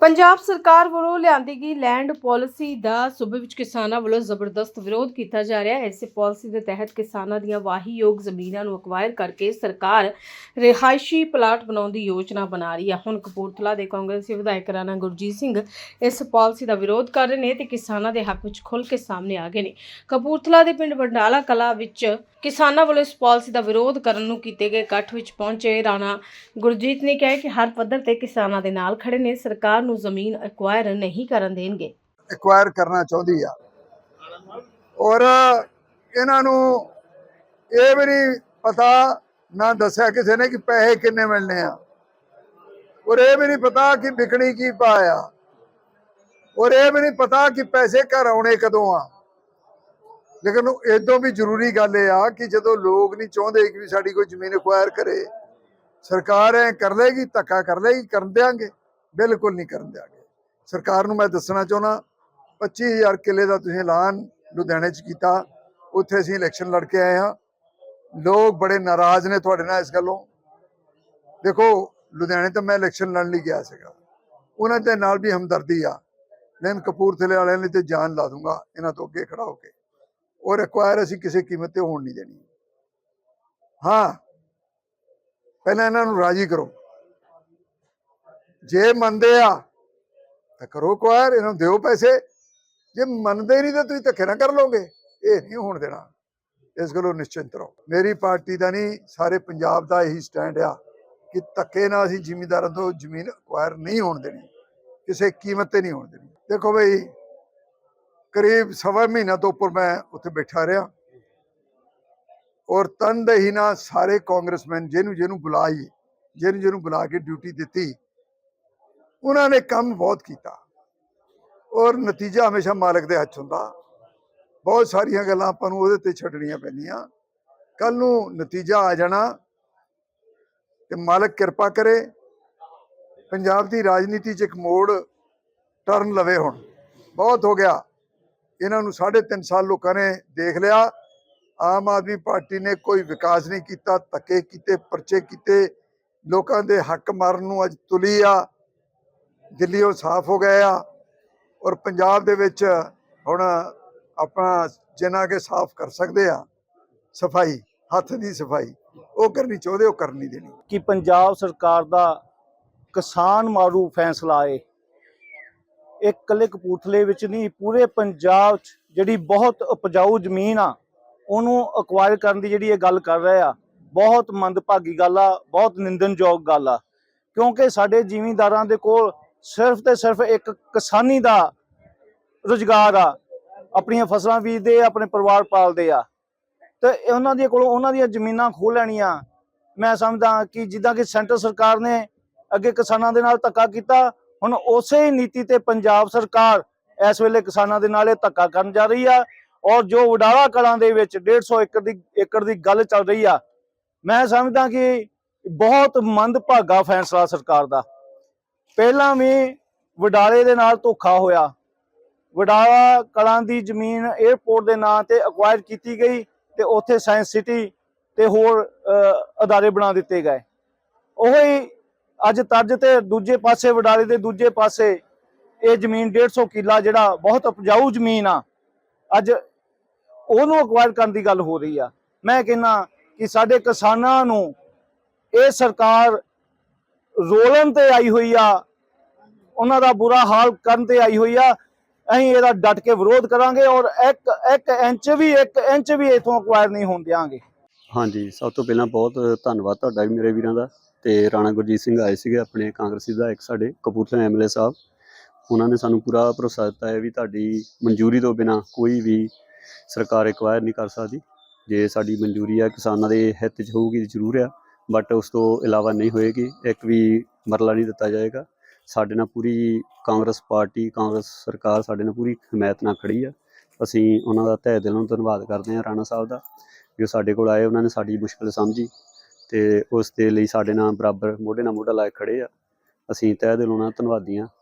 ਪੰਜਾਬ ਸਰਕਾਰ ਵੱਲੋਂ ਲਿਆਂਦੀ ਗਈ ਲੈਂਡ ਪਾਲਿਸੀ ਦਾ ਸੂਬੇ ਵਿੱਚ ਕਿਸਾਨਾਂ ਵੱਲੋਂ ਜ਼ਬਰਦਸਤ ਵਿਰੋਧ ਕੀਤਾ ਜਾ ਰਿਹਾ ਹੈ। ਇਸੇ ਪਾਲਿਸੀ ਦੇ ਤਹਿਤ ਕਿਸਾਨਾਂ ਦੀਆਂ ਵਾਹੀਯੋਗ ਜ਼ਮੀਨਾਂ ਨੂੰ ਅਕਵਾਇਰ ਕਰਕੇ ਸਰਕਾਰ ਰਿਹਾਇਸ਼ੀ ਪਲਾਟ ਬਣਾਉਣ ਦੀ ਯੋਜਨਾ ਬਣਾ ਰਹੀ ਹੈ। ਹੁਣ ਕਪੂਰਥਲਾ ਦੇ ਕਾਂਗਰਸੀ ਵਿਧਾਇਕ ਰਾਣਾ ਗੁਰਜੀਤ ਸਿੰਘ ਇਸ ਪਾਲਿਸੀ ਦਾ ਵਿਰੋਧ ਕਰ ਰਹੇ ਨੇ ਤੇ ਕਿਸਾਨਾਂ ਦੇ ਹੱਕ ਵਿੱਚ ਖੁੱਲ੍ਹ ਕੇ ਸਾਹਮਣੇ ਆ ਗਏ ਨੇ। ਕਪੂਰਥਲਾ ਦੇ ਪਿੰਡ ਬੰਡਾਲਾ ਕਲਾ ਵਿੱਚ ਕਿਸਾਨਾਂ ਵੱਲੋਂ ਇਸ ਪਾਲਿਸੀ ਦਾ ਵਿਰੋਧ ਕਰਨ ਨੂੰ ਕੀਤੇ ਗਏ ਇਕੱਠ ਵਿੱਚ ਪਹੁੰਚੇ ਰਾਣਾ ਗੁਰਜੀਤ ਨੇ ਕਿਹਾ ਕਿ ਹਰ ਪੱਧਰ ਤੇ ਕਿਸਾਨਾਂ ਦੇ ਨਾਲ ਖੜੇ ਨੇ। ਸਰਕਾਰ ਨੂੰ ਜ਼ਮੀਨ ਐਕਵਾਇਰ ਨਹੀਂ ਕਰਨ ਦੇਣਗੇ। ਐਕਵਾਇਰ ਕਰਨਾ ਚਾਹੁੰਦੀ ਆ। ਔਰ ਇਹਨਾਂ ਨੂੰ ਇਹ ਵੀ ਨਹੀਂ ਪਤਾ ਨਾ ਦੱਸਿਆ ਕਿਸੇ ਨੇ ਕਿ ਪੈਸੇ ਕਿੰਨੇ ਮਿਲਨੇ ਆ। ਔਰ ਇਹ ਵੀ ਨਹੀਂ ਪਤਾ ਕਿ ਵਿਕਣੀ ਕੀ ਪਾਇਆ ਔਰ ਇਹ ਵੀ ਨਹੀਂ ਪਤਾ ਕਿ ਪੈਸੇ ਘਰ ਆਉਣੇ ਕਦੋਂ ਆ। ਲੇਕਿਨ ਇਦੋਂ ਵੀ ਜ਼ਰੂਰੀ ਗੱਲ ਇਹ ਆ ਕਿ ਜਦੋਂ ਲੋਕ ਨਹੀਂ ਚਾਹੁੰਦੇ ਕਿ ਸਾਡੀ ਕੋਈ ਜ਼ਮੀਨ ਐਕਵਾਇਰ ਕਰੇ, ਸਰਕਾਰ ਐ ਕਰ ਲੇਗੀ ਧੱਕਾ ਕਰ ਲੇਗੀ ਕਰਨ ਦਿਆਂਗੇ। ਬਿਲਕੁਲ ਨਹੀਂ ਕਰਨ ਦਿਆਂਗੇ। ਸਰਕਾਰ ਨੂੰ ਮੈਂ ਦੱਸਣਾ ਚਾਹੁੰਦਾ 25000 ਕਿੱਲੇ ਦਾ ਤੁਸੀਂ ਐਲਾਨ ਲੁਧਿਆਣੇ 'ਚ ਕੀਤਾ, ਉੱਥੇ ਅਸੀਂ ਇਲੈਕਸ਼ਨ ਲੜ ਕੇ ਆਏ ਹਾਂ। ਲੋਕ ਬੜੇ ਨਾਰਾਜ਼ ਨੇ ਤੁਹਾਡੇ ਨਾਲ ਇਸ ਗੱਲੋਂ। ਦੇਖੋ, ਲੁਧਿਆਣੇ ਤਾਂ ਮੈਂ ਇਲੈਕਸ਼ਨ ਲੜਨ ਲਈ ਗਿਆ ਸੀਗਾ। ਉਹਨਾਂ ਦੇ ਨਾਲ ਵੀ ਹਮਦਰਦੀ ਆ। ਲੈਨ ਕਪੂਰਥਲੇ ਵਾਲਿਆਂ ਲਈ ਤੇ ਜਾਨ ਲਾ ਦੂੰਗਾ, ਇਹਨਾਂ ਤੋਂ ਅੱਗੇ ਖੜਾ ਹੋ ਕੇ। ਉਹ ਰਿਕੁਆਇਰ ਅਸੀਂ ਕਿਸੇ ਕੀਮਤ ਤੇ ਹੋਣ ਨਹੀਂ ਦੇਣੀ। ਹਾਂ, ਪਹਿਲਾਂ ਇਹਨਾਂ ਨੂੰ ਰਾਜੀ ਕਰੋ। ਜੇ ਮੰਨਦੇ ਆ, ਤਾਂ ਕਰੋ ਕੁਆਰ ਇਹਨਾਂ ਨੂੰ ਦਿਓ ਪੈਸੇ। ਜੇ ਮੰਨਦੇ ਨਹੀਂ ਤਾਂ ਤੁਸੀਂ ਧੱਕੇ ਨਾ ਕਰ ਲੋਗੇ ਇਹ ਨਹੀਂ ਹੋਣ ਦੇਣਾ। ਇਸ ਗੱਲੋਂ ਨਿਸ਼ਚਿੰਤ ਰਹੋ। ਮੇਰੀ ਪਾਰਟੀ ਦਾ ਨਹੀਂ, ਸਾਰੇ ਪੰਜਾਬ ਦਾ ਇਹੀ ਸਟੈਂਡ ਆ ਕਿ ਧੱਕੇ ਨਾਲ ਅਸੀਂ ਜ਼ਿਮੀਂਦਾਰਾਂ ਤੋਂ ਜ਼ਮੀਨ ਅਕਵਾਇਰ ਨਹੀਂ ਹੋਣ ਦੇਣੀ। ਕਿਸੇ ਕੀਮਤ ਤੇ ਨਹੀਂ ਹੋਣ ਦੇਣੀ। ਦੇਖੋ ਬਈ, ਕਰੀਬ ਸਵਾ ਮਹੀਨਾ ਤੋਂ ਉੱਪਰ ਮੈਂ ਉੱਥੇ ਬੈਠਾ ਰਿਹਾ। ਔਰ ਤਨਦੇਹੀ ਨਾਲ ਸਾਰੇ ਕਾਂਗਰਸਮੈਨ ਜਿਹਨੂੰ ਜਿਹਨੂੰ ਬੁਲਾਈ, ਜਿਹਨੂੰ ਜਿਹਨੂੰ ਬੁਲਾ ਕੇ ਡਿਊਟੀ ਦਿੱਤੀ ਉਹਨਾਂ ਨੇ ਕੰਮ ਬਹੁਤ ਕੀਤਾ। ਔਰ ਨਤੀਜਾ ਹਮੇਸ਼ਾ ਮਾਲਕ ਦੇ ਹੱਥ ਹੁੰਦਾ। ਬਹੁਤ ਸਾਰੀਆਂ ਗੱਲਾਂ ਆਪਾਂ ਨੂੰ ਉਹਦੇ ਤੇ ਛੱਡਣੀਆਂ ਪੈਂਦੀਆਂ। ਕੱਲ ਨੂੰ ਨਤੀਜਾ ਆ ਜਾਣਾ ਤੇ ਮਾਲਕ ਕਿਰਪਾ ਕਰੇ। ਪੰਜਾਬ ਦੀ ਰਾਜਨੀਤੀ 'ਚ ਇੱਕ ਮੋੜ ਟਰਨ ਲਵੇ ਹੁਣ। ਬਹੁਤ ਹੋ ਗਿਆ। ਇਹਨਾਂ ਨੂੰ 3.5 ਸਾਲ ਲੋਕਾਂ ਨੇ ਦੇਖ ਲਿਆ। ਆਮ ਆਦਮੀ ਪਾਰਟੀ ਨੇ ਕੋਈ ਵਿਕਾਸ ਨਹੀਂ ਕੀਤਾ, ਧੱਕੇ ਕੀਤੇ, ਪਰਚੇ ਕੀਤੇ। ਲੋਕਾਂ ਦੇ ਹੱਕ ਮਾਰਨ ਨੂੰ ਅੱਜ ਤੁਲੀ ਆ। ਦਿੱਲੀ ਉਹ ਸਾਫ਼ ਹੋ ਗਏ ਆ ਔਰ ਪੰਜਾਬ ਦੇ ਵਿੱਚ ਹੁਣ ਆਪਣਾ ਜਿੰਨਾ ਕੇ ਸਾਫ਼ ਕਰ ਸਕਦੇ ਆ, ਸਫ਼ਾਈ, ਹੱਥ ਦੀ ਸਫ਼ਾਈ, ਉਹ ਕਰਨੀ ਚਾਹੁੰਦੇ, ਉਹ ਕਰਨੀ ਦੇਣੀ। ਕਿ ਪੰਜਾਬ ਸਰਕਾਰ ਦਾ ਕਿਸਾਨ ਮਾਰੂ ਫੈਸਲਾ ਏ। ਇਹ ਇਕੱਲੇ ਕਪੂਰਥਲੇ ਵਿੱਚ ਨਹੀਂ, ਪੂਰੇ ਪੰਜਾਬ 'ਚ ਜਿਹੜੀ ਬਹੁਤ ਉਪਜਾਊ ਜ਼ਮੀਨ ਆ, ਉਹਨੂੰ ਅਕਵਾਇਰ ਕਰਨ ਦੀ ਜਿਹੜੀ ਇਹ ਗੱਲ ਕਰ ਰਹੇ ਆ, ਬਹੁਤ ਮੰਦਭਾਗੀ ਗੱਲ ਆ, ਬਹੁਤ ਨਿੰਦਨਯੋਗ ਗੱਲ ਆ। ਕਿਉਂਕਿ ਸਾਡੇ ਜ਼ਿਮੀਂਦਾਰਾਂ ਦੇ ਕੋਲ ਸਿਰਫ ਤੇ ਸਿਰਫ ਇੱਕ ਕਿਸਾਨੀ ਦਾ ਰੁਜ਼ਗਾਰ ਆ, ਆਪਣੀਆਂ ਫਸਲਾਂ ਬੀਜਦੇ ਆ, ਆਪਣੇ ਪਰਿਵਾਰ ਪਾਲਦੇ ਆ। ਤੇ ਉਹਨਾਂ ਦੇ ਕੋਲੋਂ ਉਹਨਾਂ ਦੀਆਂ ਜ਼ਮੀਨਾਂ ਖੋਹ ਲੈਣੀਆਂ। ਮੈਂ ਸਮਝਦਾ ਕਿ ਜਿੱਦਾਂ ਕਿ ਸੈਂਟਰ ਸਰਕਾਰ ਨੇ ਅੱਗੇ ਕਿਸਾਨਾਂ ਦੇ ਨਾਲ ਧੱਕਾ ਕੀਤਾ, ਹੁਣ ਉਸੇ ਹੀ ਨੀਤੀ ਤੇ ਪੰਜਾਬ ਸਰਕਾਰ ਇਸ ਵੇਲੇ ਕਿਸਾਨਾਂ ਦੇ ਨਾਲ ਇਹ ਧੱਕਾ ਕਰਨ ਜਾ ਰਹੀ ਆ। ਔਰ ਜੋ ਵਡਾਲਾ ਕਲਾਂ ਦੇ ਵਿੱਚ 150 ਏਕੜ ਦੀ ਏਕੜ ਦੀ ਗੱਲ ਚੱਲ ਰਹੀ ਆ, ਮੈਂ ਸਮਝਦਾ ਕਿ ਬਹੁਤ ਮੰਦਭਾਗਾ ਫੈਸਲਾ ਸਰਕਾਰ ਦਾ। ਪਹਿਲਾਂ ਵੀ ਵਡਾਲੇ ਦੇ ਨਾਲ ਧੋਖਾ ਹੋਇਆ। ਵਡਾਲਾ ਕਲਾਂ ਦੀ ਜ਼ਮੀਨ 에ਅਰਪੋਰਟ ਦੇ ਨਾਂ ਤੇ ਅਕਵਾਇਰ ਕੀਤੀ ਗਈ ਤੇ ਉੱਥੇ ਸਾਇੰਸ ਸਿਟੀ ਤੇ ਹੋਰ ਅਦਾਰੇ ਬਣਾ ਦਿੱਤੇ ਗਏ। ਉਹੀ ਅੱਜ ਤਰਜ ਤੇ ਦੂਜੇ ਪਾਸੇ, ਵਡਾਲੇ ਦੇ ਦੂਜੇ ਪਾਸੇ ਇਹ ਜ਼ਮੀਨ 150 ਕਿੱਲਾ ਜਿਹੜਾ ਬਹੁਤ ਉਪਜਾਊ ਜ਼ਮੀਨ ਆ। ਅੱਜ ਉਹਨੂੰ ਅਕਵਾਇਰ ਕਰਨ ਦੀ ਗੱਲ ਹੋ ਰਹੀ ਆ। ਮੈਂ ਕਹਿੰਨਾ ਕਿ ਸਾਡੇ ਕਿਸਾਨਾਂ ਨੂੰ ਇਹ ਸਰਕਾਰ ਰੋਲਣ ਤੇ ਆਈ ਹੋਈ ਆ। ਉਹਨਾਂ ਦਾ ਬੁਰਾ ਹਾਲ ਕਰਨ ਤੇ ਆਈ ਹੋਈ ਆ। ਅਸੀਂ ਇਹਦਾ ਡਟ ਕੇ ਵਿਰੋਧ ਕਰਾਂਗੇ ਔਰ ਇੱਕ ਇੱਕ ਇੰਚ ਵੀ, ਇੱਕ ਇੰਚ ਵੀ ਇਥੋਂ ਅਕਵਾਇਰ ਨਹੀਂ ਹੋਣ ਦਿਆਂਗੇ। ਹਾਂਜੀ, ਸਭ ਤੋਂ ਪਹਿਲਾਂ ਬਹੁਤ ਧੰਨਵਾਦ ਤੁਹਾਡਾ ਵੀ ਮੇਰੇ ਵੀਰਾਂ ਦਾ ਤੇ ਰਾਣਾ ਗੁਰਜੀਤ ਸਿੰਘ ਆਏ ਸੀਗੇ ਆਪਣੇ ਕਾਂਗਰਸੀ ਦਾ ਇੱਕ ਸਾਡੇ, ਕਪੂਰਥਲਾ ਐਮਐਲਏ ਸਾਹਿਬ। ਉਹਨਾਂ ਨੇ ਸਾਨੂੰ ਪੂਰਾ ਭਰੋਸਾ ਦਿੱਤਾ ਹੈ ਵੀ ਤੁਹਾਡੀ ਮਨਜ਼ੂਰੀ ਤੋਂ ਬਿਨਾ ਕੋਈ ਵੀ ਸਰਕਾਰ ਐਕਵਾਇਰ ਨਹੀਂ ਕਰ ਸਕਦੀ। ਜੇ ਸਾਡੀ ਮਨਜ਼ੂਰੀ ਆ ਕਿਸਾਨਾਂ ਦੇ ਹਿੱਤ 'ਚ ਹੋਊਗੀ, ਜ਼ਰੂਰ ਆ। ਬਟ ਉਸ ਤੋਂ ਇਲਾਵਾ ਨਹੀਂ ਹੋਏਗੀ। ਇੱਕ ਵੀ ਮਰਲਾ ਨਹੀਂ ਦਿੱਤਾ ਜਾਏਗਾ। ਸਾਡੇ ਨਾਲ ਪੂਰੀ ਕਾਂਗਰਸ ਪਾਰਟੀ, ਕਾਂਗਰਸ ਸਰਕਾਰ ਸਾਡੇ ਨਾਲ ਪੂਰੀ ਹਮਾਇਤ ਨਾਲ ਖੜੀ ਆ। ਅਸੀਂ ਉਹਨਾਂ ਦਾ ਤਹਿ ਦਿਲੋਂ ਧੰਨਵਾਦ ਕਰਦੇ ਹਾਂ ਰਾਣਾ ਸਾਹਿਬ ਦਾ, ਜੋ ਸਾਡੇ ਕੋਲ ਆਏ, ਉਹਨਾਂ ਨੇ ਸਾਡੀ ਮੁਸ਼ਕਲ ਸਮਝੀ ਤੇ ਉਸ ਦੇ ਲਈ ਸਾਡੇ ਨਾਲ ਬਰਾਬਰ ਮੋਢੇ ਨਾਲ ਮੋਢਾ ਲਾ ਕੇ ਖੜੇ ਆ। ਅਸੀਂ ਤਹਿ ਦਿਲੋਂ ਉਹਨਾਂ ਦਾ ਧੰਨਵਾਦੀ ਹਾਂ।